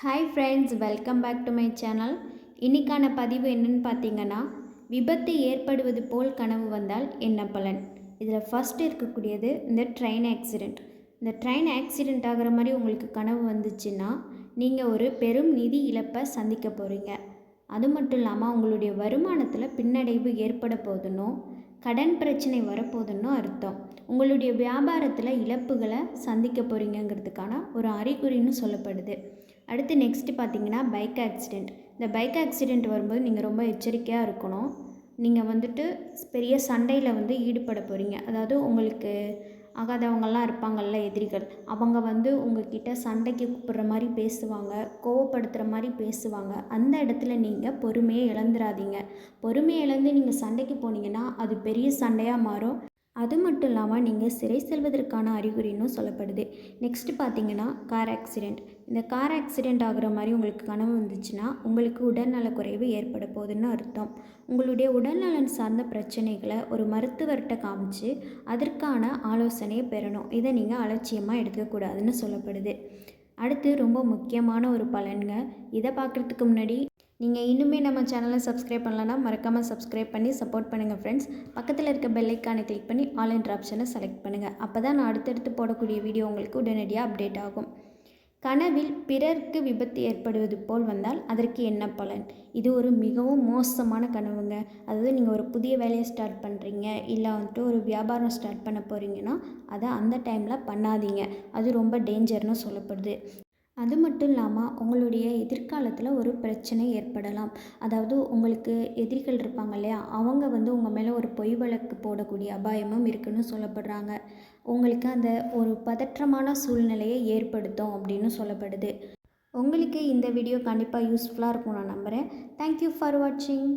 Hi friends welcome back to my channel இன்னைக்கான பதிவு என்னன்னு பார்த்தீங்கன்னா விபத்து ஏற்படுவது போல் கனவு வந்தால் என்ன பலன்? இதில் ஃபஸ்ட் இருக்கக்கூடியது இந்த ட்ரெயின் ஆக்சிடெண்ட் இந்த ட்ரெயின் ஆக்சிடெண்ட் ஆகிற மாதிரி உங்களுக்கு கனவு வந்துச்சுன்னா நீங்கள் ஒரு பெரும் நிதி இழப்பை சந்திக்க போகிறீங்க அது மட்டும் இல்லாமல் உங்களுடைய வருமானத்தில் பின்னடைவு ஏற்பட போதுன்னோ கடன் பிரச்சனை வரப்போதுன்னு அர்த்தம். உங்களுடைய வியாபாரத்தில் இழப்புகளை சந்திக்க போகிறீங்கங்கிறதுக்கான ஒரு அறிகுறின்னு சொல்லப்படுது. அடுத்து நெக்ஸ்ட்டு பார்த்தீங்கன்னா பைக் ஆக்சிடெண்ட் இந்த பைக் ஆக்சிடெண்ட் வரும்போது நீங்கள் ரொம்ப எச்சரிக்கையாக இருக்கணும். நீங்கள் வந்துட்டு பெரிய சண்டையில் வந்து ஈடுபட போகிறீங்க அதாவது உங்களுக்கு ஆகாதவங்கள்லாம் இருப்பாங்கள்ல எதிரிகள். அவங்க வந்து உங்ககிட்ட சண்டைக்கு கூப்பிடுற மாதிரி பேசுவாங்க. கோவப்படுத்துகிற மாதிரி பேசுவாங்க. அந்த இடத்துல நீங்கள் பொறுமையை இழந்துடாதீங்க பொறுமையை இழந்து நீங்கள் சண்டைக்கு போனீங்கன்னா அது பெரிய சண்டையாக மாறும். அது மட்டும் இல்லாமல் நீங்கள் சிறை செல்வதற்கான அறிகுறின்னு சொல்லப்படுது. நெக்ஸ்ட் பார்த்தீங்கன்னா கார் ஆக்சிடெண்ட் இந்த கார் ஆக்சிடெண்ட் ஆகிற மாதிரி உங்களுக்கு கனவு வந்துச்சுன்னா உங்களுக்கு உடல்நலக் குறைவு ஏற்பட போகுதுன்னு அர்த்தம். உங்களுடைய உடல்நலன் சார்ந்த பிரச்சனைகளை ஒரு மருத்துவர்கிட்ட காமிச்சு அதற்கான ஆலோசனையை பெறணும். இதை நீங்கள் அலட்சியமாக எடுக்கக்கூடாதுன்னு சொல்லப்படுது. அடுத்து ரொம்ப முக்கியமான ஒரு பலன்க இதை பார்க்குறதுக்கு முன்னாடி நீங்கள் இன்னுமே நம்ம சேனலை சப்ஸ்கிரைப் பண்ணலன்னா மறக்காமல் சப்ஸ்கிரைப் பண்ணி சப்போர்ட் பண்ணுங்கள் ஃப்ரெண்ட்ஸ் பக்கத்தில் இருக்க பெல்லைக்கானை கிளிக் பண்ணி ஆல் என்ற ஆப்ஷனை செலக்ட் பண்ணுங்கள் அப்போ தான் நான் அடுத்தடுத்து போடக்கூடிய வீடியோ உங்களுக்கு உடனடியாக அப்டேட் ஆகும். கனவில் பிறர்க்கு விபத்து ஏற்படுவது போல் வந்தால் அதற்கு என்ன பலன்? இது ஒரு மிகவும் மோசமான கனவுங்க. அதாவது நீங்கள் ஒரு புதிய வேலையை ஸ்டார்ட் பண்ணுறீங்க இல்லை வந்துட்டு ஒரு வியாபாரம் ஸ்டார்ட் பண்ண போகிறீங்கன்னா அதை அந்த டைமில் பண்ணாதீங்க. அது ரொம்ப டேஞ்சர்னு சொல்லப்படுது. அது மட்டும் இல்லாமல் உங்களுடைய எதிர்காலத்தில் ஒரு பிரச்சனை ஏற்படலாம். அதாவது உங்களுக்கு எதிரிகள் இருப்பாங்க இல்லையா? அவங்க வந்து உங்கள் மேலே ஒரு பொய் வழக்கு போடக்கூடிய அபாயமும் இருக்குன்னு சொல்லப்படுறாங்க. உங்களுக்கு அந்த ஒரு பதற்றமான சூழ்நிலையை ஏற்படுத்தும் அப்படின்னு சொல்லப்படுது. உங்களுக்கு இந்த வீடியோ கண்டிப்பாக யூஸ்ஃபுல்லாக இருக்கும் நான் நம்புகிறேன் தேங்க்யூ ஃபார் வாட்சிங்